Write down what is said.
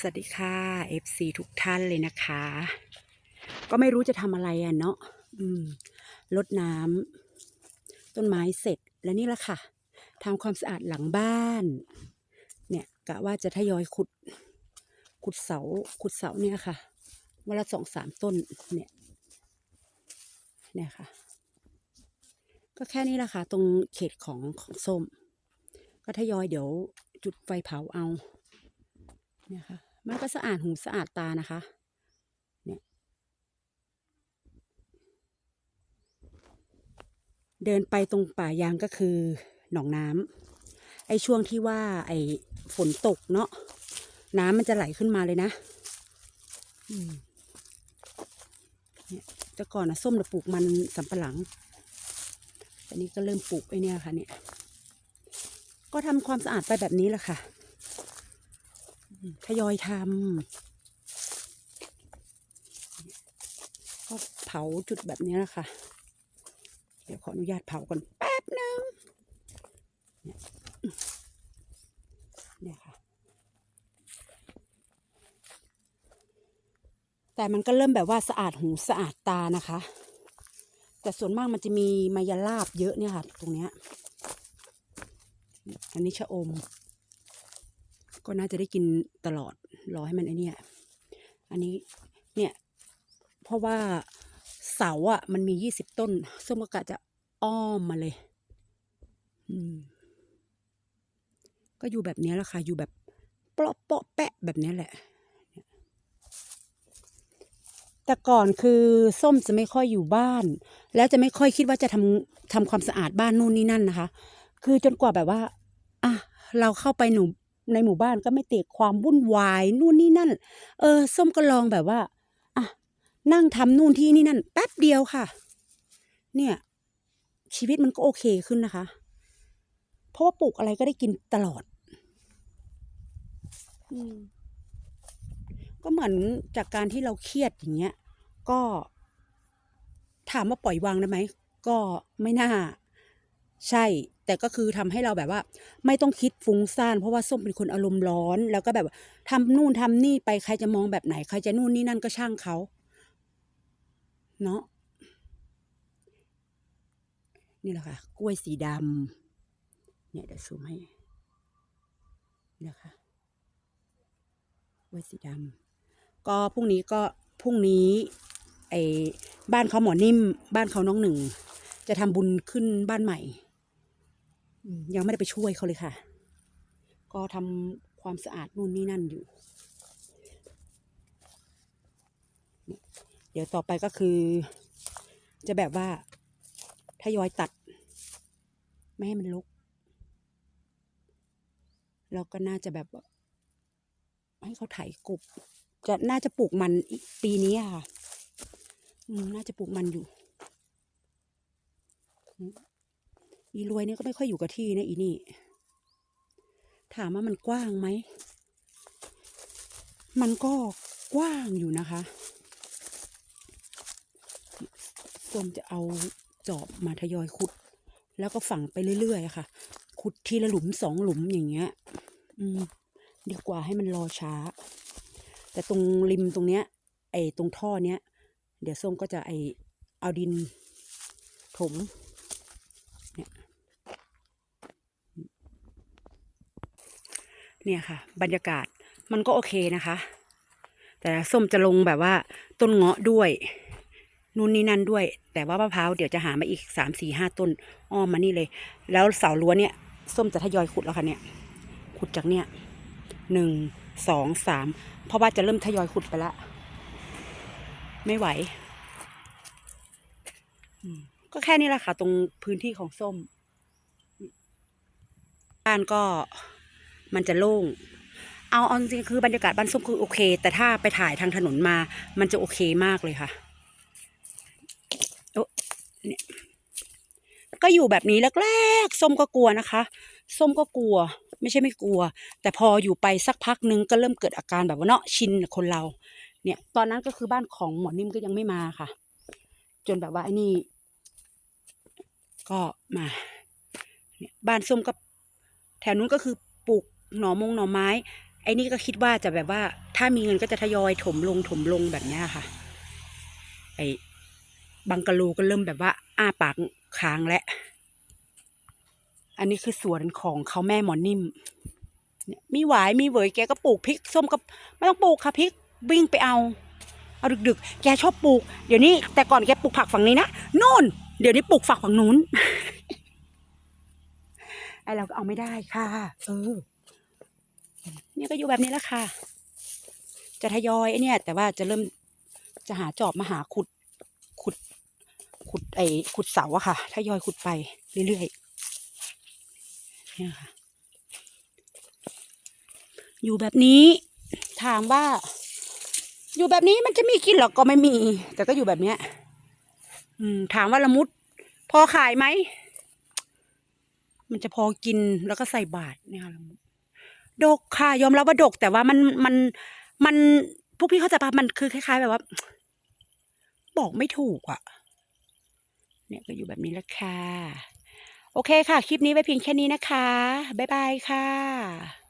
สวัสดีค่ะ FC ทุกท่านเลยนะคะ ก็ไม่รู้จะทำอะไรอะเนาะอืมรดน้ำต้นไม้เสร็จแล้วนี่แหละค่ะทำความสะอาดหลังบ้าน เนี่ยกะว่าจะทยอยขุด ขุดเสาขุดเสาเนี่ยค่ะวันละสองสามต้นเนี่ยเนี่ยค่ะ ก็แค่นี้แหละค่ะ ตรงเขตของของส้ม ก็ทยอยเดี๋ยวจุดไฟเผาเอาเนี่ยค่ะ มันก็สะอาดหูสะอาดตานะคะ เนี่ย เดินไปตรงป่ายางก็คือหนองน้ำไอ้ช่วงที่ว่าไอ้ฝนตกเนาะน้ำมันจะไหลขึ้นมาเลยนะเนี่ยแต่ก่อนนะส้มเราปลูกมันสำปะหลังแต่นี้ก็เริ่มปลูกไอ้เนี่ยค่ะเนี่ย ก็ทำความสะอาดไปแบบนี้แหละค่ะ ทยอยทำก็เผาจุดแบบนี้แหละคะ เดี๋ยวขออนุญาตเผาก่อนแป๊บหนึ่งเนี่ยเนี่ยค่ะ แต่มันก็เริ่มแบบว่าสะอาดหูสะอาดตานะคะ แต่ส่วนมากมันจะมีมายาลาบเยอะเนี่ยค่ะ ตรงเนี้ยอันนี้ชะอม ก็น่าจะได้กินตลอดรอให้มันไอเนี่ยอันนี้เนี่ยเพราะว่าเสาอะ มันมียี่สิบต้นส้มก็กะจะอ้อมมาเลย อืม ก็อยู่แบบนี้แหละค่ะ อยู่แบบเปาะเปาะแปะแบบนี้แหละ แต่ก่อนคือส้มจะไม่ค่อยอยู่บ้าน แล้วจะไม่ค่อยคิดว่าจะทำทำความสะอาดบ้านนู่นนี่นั่นนะคะ คือจนกว่าแบบว่า อะ เราเข้าไปหนู ในหมู่บ้านก็ไม่ติดความวุ่นวายนู่นนี่นั่น เออ ส้มก็ลองแบบว่าอะนั่งทำนู่นที่นี่นั่น แป๊บเดียวค่ะ เนี่ย ชีวิตมันก็โอเคขึ้นนะคะ เพราะว่าปลูกอะไรก็ได้กินตลอด อืมก็เหมือนจากการที่เราเครียดอย่างเงี้ย ก็ถามว่าปล่อยวางได้ไหม ก็ไม่น่า ใช่ แต่ก็คือทำให้เราแบบว่า ไม่ต้องคิดฟุ้งซ่าน เพราะว่าส้มเป็นคนอารมณ์ร้อน แล้วก็แบบทำนู่นทำนี่ไปใครจะมองแบบไหน ใครจะนู่นนี่นั่นก็ช่างเขาเนาะนี่แหละค่ะ กล้วยสีดำเนี่ยเดี๋ยวซูมให้นี่ค่ะกล้วยสีดำก็พรุ่งนี้ก็พรุ่งนี้ไอ้บ้านเขาหมอนิ่ม บ้านเขาน้องหนึ่ง จะทำบุญขึ้นบ้านใหม่ ยังไม่ได้ไปช่วยเขาเลยค่ะ ก็ทำความสะอาดนู่นนี่นั่นอยู่ เดี๋ยวต่อไปก็คือ จะแบบว่าทยอยตัด ไม่ให้มันรกแล้วก็น่าจะแบบว่าให้เขาไถกบจะน่าจะปลูกมันปีนี้ค่ะน่าจะปลูกมันอยู่ อีรวยเนี่ยก็ไม่ค่อยอยู่กับที่นะอีนี่ ถามว่ามันกว้างไหม มันก็กว้างอยู่นะคะส้มจะเอาจอบมาทยอยขุด แล้วก็ฝังไปเรื่อยๆค่ะ ขุดทีละหลุมสองหลุมอย่างเงี้ย อืม ดีกว่าให้มันรอช้า แต่ตรงริมตรงเนี้ย ไอ้ตรงท่อเนี้ย เดี๋ยวส้มก็จะไอเอาดินถม เนี่ย เนี่ยค่ะ บรรยากาศมันก็โอเคนะคะ แต่ส้มจะลงแบบว่าต้นเงาะด้วยนู่นนี่นั่นด้วย แต่ว่ามะพร้าวเดี๋ยวจะหามาอีกสามสี่ห้าต้นอ้อมมานี่เลย แล้วเสารั้วเนี่ย ส้มจะทยอยขุดแล้วค่ะเนี่ย ขุดจากเนี่ยหนึ่งสองสามเพราะว่าจะเริ่มทยอยขุดไปละ ไม่ไหว ก็แค่นี้แหละค่ะ ตรงพื้นที่ของส้ม บ้านก็ มันจะโล่ง เอาเอาจริงคือบรรยากาศบ้านส้มคือโอเค แต่ถ้าไปถ่ายทางถนนมา มันจะโอเคมากเลยค่ะโอ้เนี่ยก็อยู่แบบนี้แรกๆส้มก็กลัวนะคะ ส้มก็กลัว ไม่ใช่ไม่กลัว แต่พออยู่ไปสักพักนึงก็เริ่มเกิดอาการแบบว่าเนาะชินคนเรา เนี่ยตอนนั้นก็คือบ้านของหมอนิ่มก็ยังไม่มาค่ะ จนแบบว่าไอ้นี่ ก็มา เนี่ยบ้านส้มก็แถวนู้นก็คือปลูก หน่อมงหน่อไม้ ไอ้นี่ก็คิดว่าจะแบบว่า ถ้ามีเงินก็จะทยอยถมลงถมลงแบบนี้ค่ะ ไอ้บังกะโลก็เริ่มแบบว่า อ้าปากค้างแล้วอันนี้คือสวนของเขาแม่หมอนิ่มเนี่ยมีหวายมีเหวยแกก็ปลูกพริกส้มก็ไม่ต้องปลูกค่ะพริกวิ่งไปเอาเอาดึกๆ แกชอบปลูก เดี๋ยวนี้แต่ก่อนแกปลูกผักฝั่งนี้นะนู่น เดี๋ยวนี้ปลูกฝักฝั่งนู้นไอเราก็เอาไม่ได้ค่ะ เออ เนี่ยก็อยู่แบบนี้แล้วค่ะ จะทยอยไอเนี่ย แต่ว่าจะเริ่มจะหาจอบมาหาขุดขุด ขุดไอขุดเสาอะค่ะทยอยขุดไปเรื่อยๆเนี่ยค่ะ อยู่แบบนี้ถามว่า อยู่แบบนี้มันจะมีกินหรอกก็ไม่มี แต่ก็อยู่แบบเนี้ย อืม ถามว่าละมุด พอขายไหมมันจะพอกินแล้วก็ใส่บาทเนี่ยค่ะละมุด ดกค่ะ ยอมรับว่าดก แต่ว่ามันมันมันพวกพี่เข้าใจปะมันคือคล้าย ๆ แบบว่า บอกไม่ถูกอะ เนี่ยก็อยู่แบบนี้แหละค่ะ โอเคค่ะ คลิปนี้ไว้เพียงแค่นี้นะคะ บ๊ายบายค่ะ